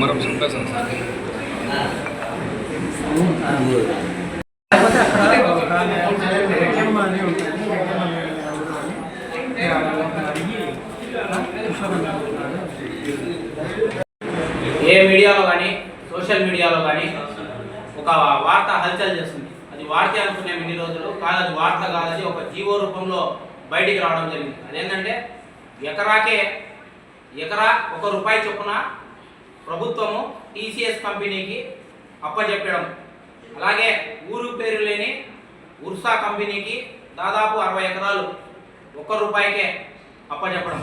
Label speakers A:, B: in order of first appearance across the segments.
A: మనం సార్
B: ఏ మీడియాలో కానీ సోషల్ మీడియాలో కానీ ఒక వార్త హల్చల్ చేస్తుంది. అది వార్త అనుకున్నాం ఇన్ని రోజులు కాదు అది వార్త కాదు అది ఒక జీవో రూపంలో బయటికి రావడం జరిగింది. అదేంటంటే ఎకరాకే ఎకరా ఒక రూపాయి చొప్పున ప్రభుత్వము టీసీఎస్ కంపెనీకి అప్పచెప్పడం అలాగే ఊరు పేరు లేని ఉర్సా కంపెనీకి దాదాపు అరవై ఎకరాలు ఒక్క రూపాయికే అప్పచెప్పడం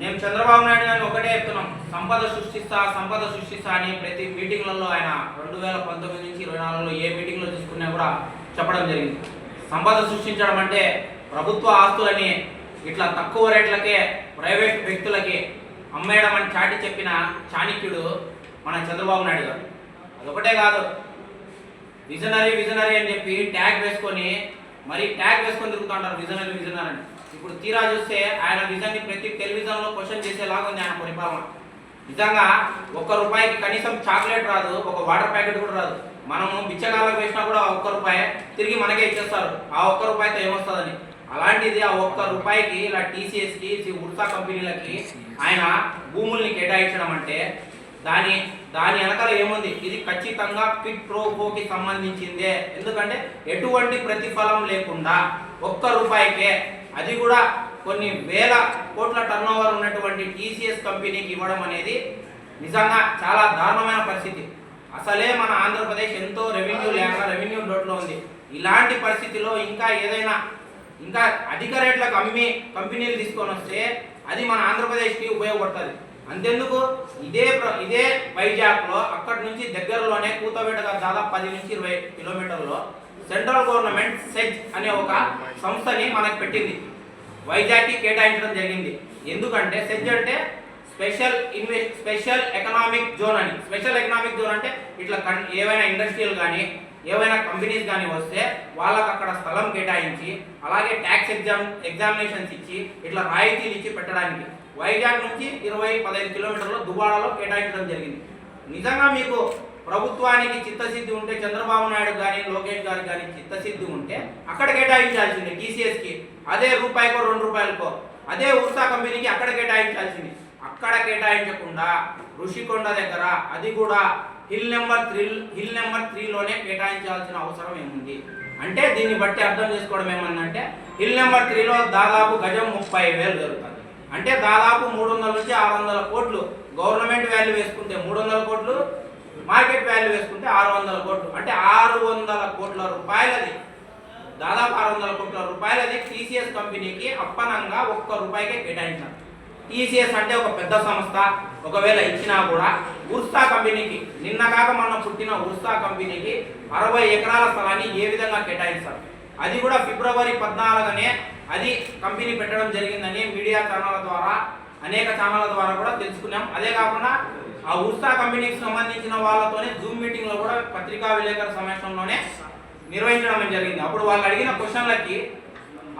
B: మేము చంద్రబాబు నాయుడు గారిని ఒకటే చెప్తున్నాం సంపద సృష్టిస్తా సంపద సృష్టిస్తా అని ప్రతి మీటింగ్లలో ఆయన రెండు వేల పంతొమ్మిది నుంచి ఇరవై నాలుగులో ఏ మీటింగ్లో తీసుకున్నా కూడా చెప్పడం జరిగింది. సంపద సృష్టించడం అంటే ప్రభుత్వ ఆస్తులని ఇట్లా తక్కువ రేట్లకే ప్రైవేట్ వ్యక్తులకి అమ్మేయడం అని చాటి చెప్పిన చాణక్యుడు మన చంద్రబాబు నాయుడు గారు. అదొకటే కాదు. విజనరీ విజనరీ అని చెప్పి ట్యాగ్ వేసుకొని మరి ట్యాగ్ వేసుకొని తిరుగుతుంటారు విజనరీ విజనరీ అని. ఇప్పుడు తీరా చూస్తే ఆయన విజన్ని ప్రతి టెలివిజన్లో క్వశ్చన్ చేసేలాగా ఉంది ఆయన పరిపాలన. నిజంగా ఒక్క రూపాయికి కనీసం చాక్లెట్ రాదు ఒక వాటర్ ప్యాకెట్ కూడా రాదు. మనము బిచ్చగాళ్ళకి వేసినా కూడా ఆ ఒక్క రూపాయి తిరిగి మనకే ఇచ్చేస్తారు. ఆ ఒక్క రూపాయితో ఏమొస్తుందని? అలాంటిది ఆ ఒక్క రూపాయికి ఇలా టీసీఎస్కి శ్రీ ఉర్సా కంపెనీలకి ఆయన భూముల్ని కేటాయించడం అంటే దాని దాని వెనకాల ఏముంది? ఇది ఖచ్చితంగా పిట్ ప్రోకోకి సంబంధించిందే. ఎందుకంటే ఎటువంటి ప్రతిఫలం లేకుండా ఒక్క రూపాయికే అది కూడా కొన్ని వేల కోట్ల టర్న్ ఓవర్ ఉన్నటువంటి టీసీఎస్ కంపెనీకి ఇవ్వడం అనేది నిజంగా చాలా దారుణమైన పరిస్థితి. అసలే మన ఆంధ్రప్రదేశ్ ఎంతో రెవెన్యూ లేక రెవెన్యూ లోట్లో ఉంది. ఇలాంటి పరిస్థితిలో ఇంకా ఏదైనా ఇంకా అధిక రేట్లకు అమ్మి కంపెనీలు తీసుకొని వస్తే అది మన ఆంధ్రప్రదేశ్కి ఉపయోగపడుతుంది. అంతెందుకు? ఇదే ప్ర- ఇదే వైజాగ్లో అక్కడి నుంచి దగ్గరలోనే కూతబేటగా దాదాపు పది నుంచి ఇరవై కిలోమీటర్లో సెంట్రల్ గవర్నమెంట్ సెజ్ అనే ఒక సంస్థని మనకు పెట్టింది. వైజాగ్కి కేటాయించడం జరిగింది. ఎందుకంటే సెజ్ అంటే special invest special economic zone అని. స్పెషల్ ఎకనామిక్ జోన్ అంటే ఇట్లా కన్- ఏవైనా ఇండస్ట్రియల్ కానీ ఏవైనా కంపెనీస్ కానీ వస్తే వాళ్ళకి అక్కడ స్థలం కేటాయించి అలాగే ట్యాక్స్ ఎగ్జామ్ ఎగ్జామినేషన్స్ ఇచ్చి ఇట్లా రాయితీలు ఇచ్చి పెట్టడానికి వైజాగ్ నుంచి ఇరవై పదహైదు కిలోమీటర్ల దుబాడలో కేటాయించడం జరిగింది. నిజంగా మీకు ప్రభుత్వానికి చిత్తశుద్ధి ఉంటే చంద్రబాబు నాయుడు కానీ లోకేష్ గారు కానీ చిత్తశుద్ధి ఉంటే అక్కడ కేటాయించాల్సింది టీసీఎస్కి. అదే రూపాయికో రెండు రూపాయలకో. అదే ఉర్సా కంపెనీకి అక్కడ కేటాయించాల్సింది. అక్కడ కేటాయించకుండా ఋషికొండ దగ్గర అది కూడా hill number three hill number త్రీలోనే కేటాయించాల్సిన అవసరం ఏముంది? అంటే దీన్ని బట్టి అర్థం చేసుకోవడం ఏమన్నంటే హిల్ నెంబర్ త్రీలో దాదాపు గజం ముప్పై వేలు జరుగుతుంది అంటే దాదాపు మూడు వందల నుంచి ఆరు వందల కోట్లు గవర్నమెంట్ వాల్యూ వేసుకుంటే మూడు వందల కోట్లు మార్కెట్ వాల్యూ వేసుకుంటే ఆరు వందల కోట్లు. అంటే ఆరు వందల కోట్ల రూపాయలది. దాదాపు ఆరు వందల కోట్ల రూపాయలది టీసీఎస్ కంపెనీకి అప్పనంగా ఒక్క రూపాయికే కేటాయించారు. టీసీఎస్ అంటే ఒక పెద్ద సంస్థ. ఒకవేళ ఇచ్చినా కూడా ఉర్సా కంపెనీకి నిన్న కాక మొన్న పుట్టిన ఉర్సా కంపెనీకి అరవై ఎకరాల స్థలాన్ని ఏ విధంగా కేటాయిస్తారు అది కూడా ఫిబ్రవరి పద్నాలుగునే అది కంపెనీ పెట్టడం జరిగిందని మీడియా ఛానళ్ళ ద్వారా అనేక ఛానళ్ళ ద్వారా కూడా తెలుసుకున్నాం. అదే కాకుండా ఆ ఉర్సా కంపెనీకి సంబంధించిన వాళ్ళతోనే జూమ్ మీటింగ్లో కూడా పత్రికా విలేకరుల సమావేశంలోనే నిర్వహించడం జరిగింది. అప్పుడు వాళ్ళు అడిగిన క్వశ్చన్లకి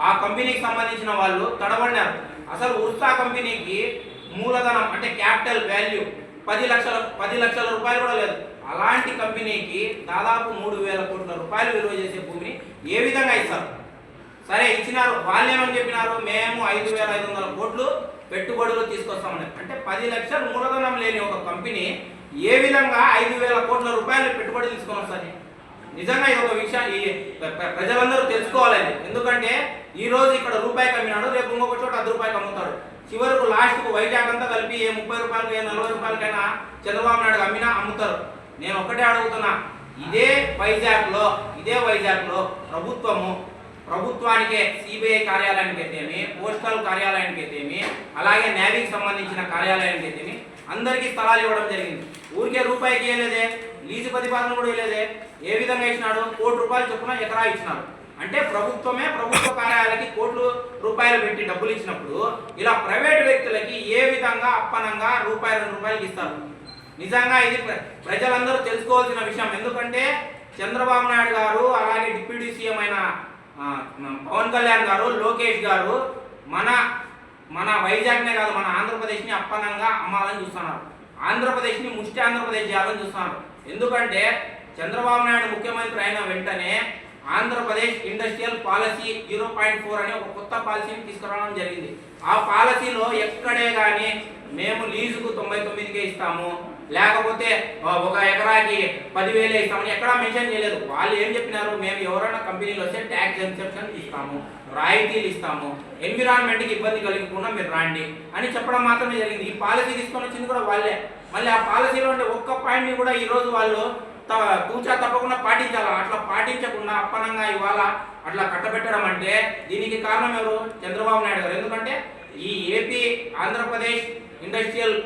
B: ఆ కంపెనీకి సంబంధించిన వాళ్ళు తడబడినారు. అసలు ఉర్సా కంపెనీకి మూలధనం అంటే క్యాపిటల్ వాల్యూ పది లక్షల పది లక్షల రూపాయలు కూడా లేదు. అలాంటి కంపెనీకి దాదాపు మూడు వేల కోట్ల రూపాయలు విలువ చేసే భూమిని ఏ విధంగా ఇస్తారు? సరే ఇచ్చినారు. వాళ్ళు ఏమని చెప్పినారు? మేము ఐదు వేల ఐదు వందల కోట్లు పెట్టుబడులు తీసుకొస్తామని. అంటే పది లక్షల మూలధనం లేని ఒక కంపెనీ ఏ విధంగా ఐదు వేల కోట్ల రూపాయలు పెట్టుబడి తీసుకొని వస్తుంది? నిజంగా ఇది ఒక విషయం ఈ ప్రజలందరూ తెలుసుకోవాలండి. ఎందుకంటే ఈ రోజు ఇక్కడ రూపాయికి అమ్మినాడు రేపు ఇంకొక చోట అది రూపాయికి అమ్ముతాడు చివరకు లాస్ట్కు వైజాగ్ అంతా కలిపి ఏ ముప్పై రూపాయలకి ఏ నలభై రూపాయలకైనా చంద్రబాబు నాయుడు అమ్మినా అమ్ముతారు. నేను ఒకటే అడుగుతున్నా ఇదే వైజాగ్లో ఇదే వైజాగ్లో ప్రభుత్వము ప్రభుత్వానికే సిబిఐ కార్యాలయానికి అయితేమి పోస్టల్ కార్యాలయానికి అయితేమి అలాగే నేవీకి సంబంధించిన కార్యాలయానికి అయితేమి అందరికీ స్థలాలు ఇవ్వడం జరిగింది. ఊరికే రూపాయికి వేయలేదే లీజు ప్రతిపాదన కూడా వేయలేదే ఏ విధంగా ఇచ్చినాడు? కోటి రూపాయలు చొప్పున ఎకరా ఇచ్చినాడు. అంటే ప్రభుత్వమే ప్రభుత్వ కార్యాలయాలకి కోట్లు రూపాయలు పెట్టి డబ్బులు ఇచ్చినప్పుడు ఇలా ప్రైవేట్ వ్యక్తులకి ఏ విధంగా అప్పనంగా రూపాయి రెండు రూపాయలకి ఇస్తారు? నిజంగా ఇది ప్రజలందరూ తెలుసుకోవాల్సిన విషయం. ఎందుకంటే చంద్రబాబు నాయుడు గారు అలాగే డిప్యూటీ సీఎం అయిన పవన్ కళ్యాణ్ గారు లోకేష్ గారు మన మన వైజాగ్నే కాదు మన ఆంధ్రప్రదేశ్ని అప్పనంగా అమ్మాలని చూస్తున్నారు. ఆంధ్రప్రదేశ్ని ముష్టి ఆంధ్రప్రదేశ్ చేయాలని చూస్తున్నారు. ఎందుకంటే చంద్రబాబు నాయుడు ముఖ్యమంత్రి అయిన వెంటనే Andhra Pradesh industrial policy zero point four అనే ఒక కొత్త పాలసీని తీసుకురావడం జరిగింది. ఆ పాలసీలో ఎక్కడే కానీ మేము లీజుకు తొంభై తొమ్మిదికే ఇస్తాము. లేకపోతే ఒక ఎకరాకి పదివేలు ఇస్తామని ఎక్కడా మెన్షన్ చేయలేదు. వాళ్ళు ఏం చెప్పినారు? మేము ఎవరైనా కంపెనీలు వస్తే ట్యాక్స్ ఎగ్జెప్షన్ ఇస్తాము రాయితీలు ఇస్తాము ఎన్విరాన్మెంట్కి ఇబ్బంది కలగకుండా మీరు రాండి అని చెప్పడం మాత్రమే జరిగింది. ఈ పాలసీ తీసుకొని వచ్చింది కూడా వాళ్ళే. మళ్ళీ ఆ పాలసీలో ఉండే ఒక్క పాయింట్ని కూడా ఈరోజు వాళ్ళు త- తప్పకుండా పాటించాలి? అట్లా పాటించకుండా అప్పనంగా ఇవాళ అట్లా కట్టబెట్టడం అంటే దీనికి కారణం ఎవరు? చంద్రబాబు నాయుడు గారు. ఎందుకంటే ఈ ఏపీ ఆంధ్రప్రదేశ్ ఇండస్ట్రియల్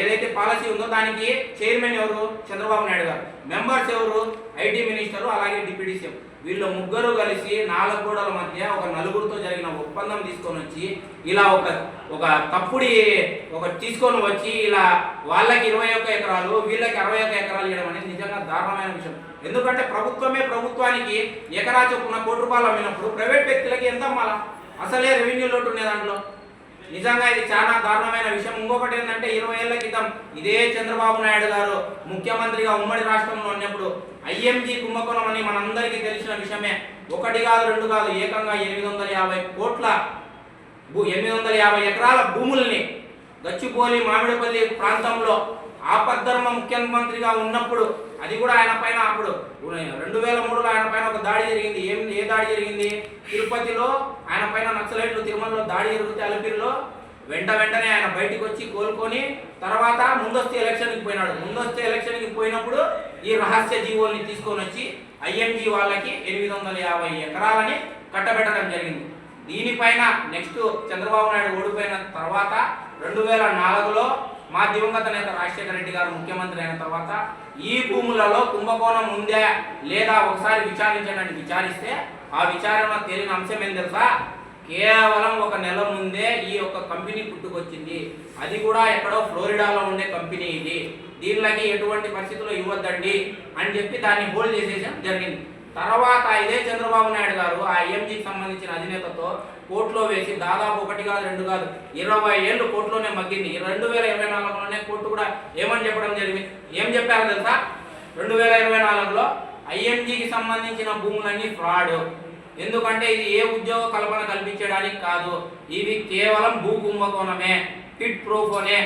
B: ఏదైతే పాలసీ ఉందో దానికి చైర్మన్ ఎవరు? చంద్రబాబు నాయుడు గారు. మెంబర్స్ ఎవరు? ఐటీ మినిస్టరు అలాగే డిప్యూటీ సీఎం. వీళ్ళు ముగ్గురు కలిసి నాలుగు గోడల మధ్య ఒక నలుగురితో జరిగిన ఒప్పందం తీసుకొని వచ్చి ఇలా ఒక ఒక తప్పుడి ఒక తీసుకొని వచ్చి ఇలా వాళ్ళకి ఇరవై ఒక్క ఎకరాలు వీళ్ళకి అరవై ఒక్క ఎకరాలు ఇవ్వడం అనేది నిజంగా దారుణమైన విషయం. ఎందుకంటే ప్రభుత్వమే ప్రభుత్వానికి ఎకరా చొప్పున కోటి రూపాయలు అమ్మినప్పుడు ప్రైవేట్ వ్యక్తులకి ఎంత అమ్మాలా? అసలే రెవెన్యూ లోటు ఉండే దాంట్లో. నిజంగా ఇది చాలా దారుణమైన విషయం. ఇంకొకటి ఏంటంటే ఇరవై ఏళ్ళ క్రితం ఇదే చంద్రబాబు నాయుడు గారు ముఖ్యమంత్రిగా ఉమ్మడి రాష్ట్రంలో ఉన్నప్పుడు ఐఎంజీ కుంభకోణం అని మనందరికీ తెలిసిన విషయమే. ఒకటి కాదు రెండు కాదు ఏకంగా ఎనిమిది వందల యాభై కోట్ల భూ ఎనిమిది వందల యాభై ఎకరాల భూముల్ని గచ్చిపోలి మామిడిపల్లి ప్రాంతంలో ఆపద్ధర్మ ముఖ్యమంత్రిగా ఉన్నప్పుడు అది కూడా ఆయన పైన అప్పుడు రెండు వేల మూడులో ఆయన పైన ఒక దాడి జరిగింది. ఏం ఏ దాడి జరిగింది? తిరుపతిలో ఆయన పైన నక్సలైట్లు తిరుమలలో దాడి జరిగితే అలిపిరిలో వెంట వెంటనే ఆయన బయటకు వచ్చి కోలుకొని తర్వాత ముందస్తు ఎలక్షన్కి పోయినాడు. ముందస్తు ఎలక్షన్కి పోయినప్పుడు ఈ రహస్య జీవోల్ని తీసుకొని వచ్చి ఐఎంజీ వాళ్ళకి ఎనిమిది వందల యాభై ఎకరాలని కట్టబెట్టడం జరిగింది. దీనిపైన నెక్స్ట్ చంద్రబాబు నాయుడు ఓడిపోయిన తర్వాత రెండు వేల నాలుగులో మా దివంగత నేత రాజశేఖర రెడ్డి గారు ముఖ్యమంత్రి అయిన తర్వాత ఈ భూములలో కుంభకోణం ఉందా లేదా ఒకసారి విచారించండి విచారిస్తే ఆ విచారణ తేలిన అంశం ఏం తెలుసా? కేవలం ఒక నెల ముందే ఈ యొక్క కంపెనీ పుట్టుకొచ్చింది. అది కూడా ఎక్కడో ఫ్లోరిడాలో ఉండే కంపెనీ ఇది. దీనిలోకి ఎటువంటి పరిస్థితుల్లో ఇవ్వద్దండి అని చెప్పి దాన్ని హోల్డ్ చేసేసాం జరిగింది. తర్వాత ఇదే చంద్రబాబు నాయుడు గారు ఆ ఐఎంజీకి సంబంధించిన అధినేతతో కోర్టులో వేసి దాదాపు ఒకటి కాదు రెండు కాదు ఇరవై ఏళ్ళు కోర్టులోనే మగ్గింది. రెండు వేల ఇరవై నాలుగులోనే కోర్టు కూడా ఏమని చెప్పడం జరిగింది? ఏం చెప్పారు తెలుసా? రెండు వేల ఇరవై నాలుగులో ఐఎంజీకి సంబంధించిన భూములన్నీ ఫ్రాడ్. ఎందుకంటే ఇది ఏ ఉద్యోగ కల్పన కల్పించడానికి కాదు ఇవి కేవలం భూ కుంభకోణమే ఫిట్ ప్రూఫ్ అనే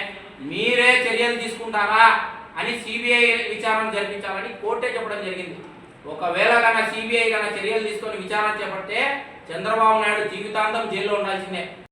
B: మీరే చర్యలు తీసుకుంటారా అని సిబిఐ విచారణ జరిపించాలని కోర్టే చెప్పడం జరిగింది. ఒకవేళ కన్నా సిబిఐ కన్నా చర్యలు తీసుకొని విచారణ చేపడితే చంద్రబాబు నాయుడు జీవితాంతం జైల్లో ఉండాల్సిందే.